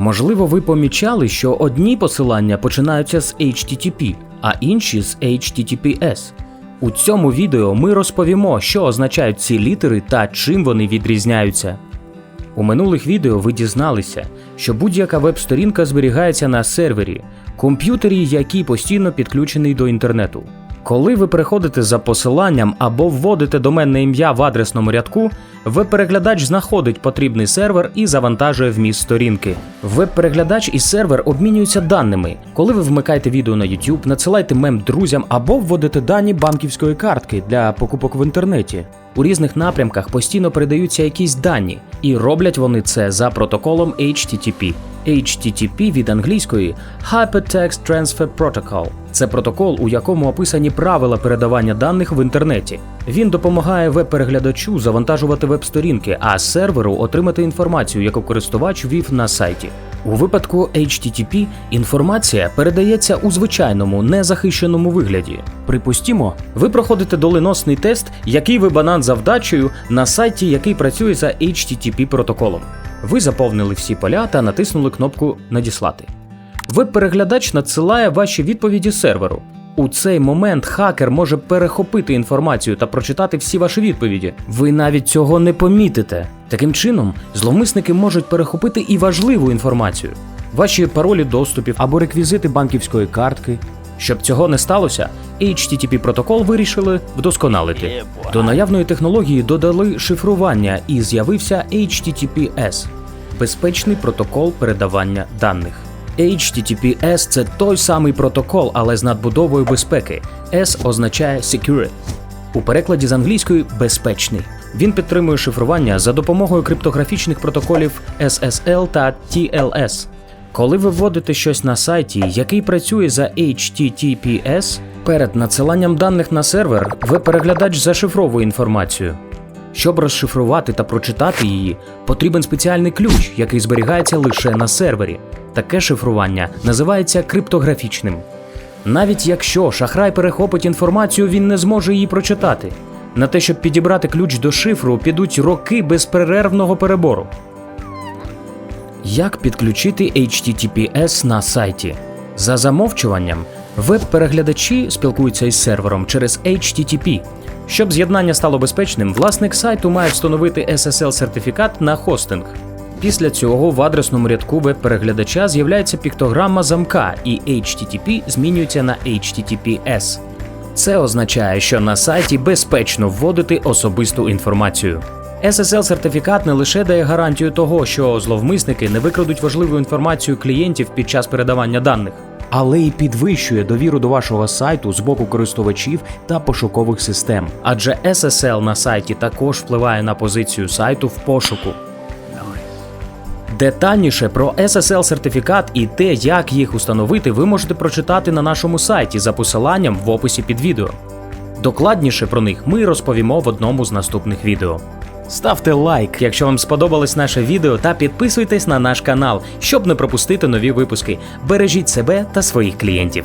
Можливо, ви помічали, що одні посилання починаються з HTTP, а інші з HTTPS. У цьому відео ми розповімо, що означають ці літери та чим вони відрізняються. У минулих відео ви дізналися, що будь-яка веб-сторінка зберігається на сервері, комп'ютері, який постійно підключений до інтернету. Коли ви переходите за посиланням або вводите доменне ім'я в адресному рядку, веб-переглядач знаходить потрібний сервер і завантажує вміст сторінки. Веб-переглядач і сервер обмінюються даними. Коли ви вмикаєте відео на YouTube, надсилайте мем друзям або вводите дані банківської картки для покупок в інтернеті. У різних напрямках постійно передаються якісь дані, і роблять вони це за протоколом HTTP. HTTP від англійської Hypertext Transfer Protocol. Це протокол, у якому описані правила передавання даних в інтернеті. Він допомагає веб-переглядачу завантажувати веб-сторінки, а серверу отримати інформацію, яку користувач ввів на сайті. У випадку HTTP інформація передається у звичайному незахищеному вигляді. Припустімо, ви проходите доленосний тест, який ви банан завдачею на сайті, який працює за HTTP протоколом. Ви заповнили всі поля та натиснули кнопку Надіслати. Веб-переглядач надсилає ваші відповіді серверу. У цей момент хакер може перехопити інформацію та прочитати всі ваші відповіді. Ви навіть цього не помітите. Таким чином, зловмисники можуть перехопити і важливу інформацію: ваші паролі доступів або реквізити банківської картки. Щоб цього не сталося, HTTP протокол вирішили вдосконалити. До наявної технології додали шифрування і з'явився HTTPS безпечний протокол передавання даних. HTTPS – це той самий протокол, але з надбудовою безпеки. S означає secure. У перекладі з англійської безпечний. Він підтримує шифрування за допомогою криптографічних протоколів SSL та TLS. Коли ви вводите щось на сайті, який працює за HTTPS, перед надсиланням даних на сервер, веб-переглядач зашифровує інформацію. Щоб розшифрувати та прочитати її, потрібен спеціальний ключ, який зберігається лише на сервері. Таке шифрування називається криптографічним. Навіть якщо шахрай перехопить інформацію, він не зможе її прочитати. На те, щоб підібрати ключ до шифру, підуть роки безперервного перебору. Як підключити HTTPS на сайті? За замовчуванням, веб-переглядачі спілкуються із сервером через HTTP. Щоб з'єднання стало безпечним, власник сайту має встановити SSL-сертифікат на хостинг. Після цього в адресному рядку веб-переглядача з'являється піктограма замка, і HTTP змінюється на HTTPS. Це означає, що на сайті безпечно вводити особисту інформацію. SSL-сертифікат не лише дає гарантію того, що зловмисники не викрадуть важливу інформацію клієнтів під час передавання даних, але й підвищує довіру до вашого сайту з боку користувачів та пошукових систем. Адже SSL на сайті також впливає на позицію сайту в пошуку. Детальніше про SSL-сертифікат і те, як їх установити, ви можете прочитати на нашому сайті за посиланням в описі під відео. Докладніше про них ми розповімо в одному з наступних відео. Ставте лайк, якщо вам сподобалось наше відео, та підписуйтесь на наш канал, щоб не пропустити нові випуски. Бережіть себе та своїх клієнтів.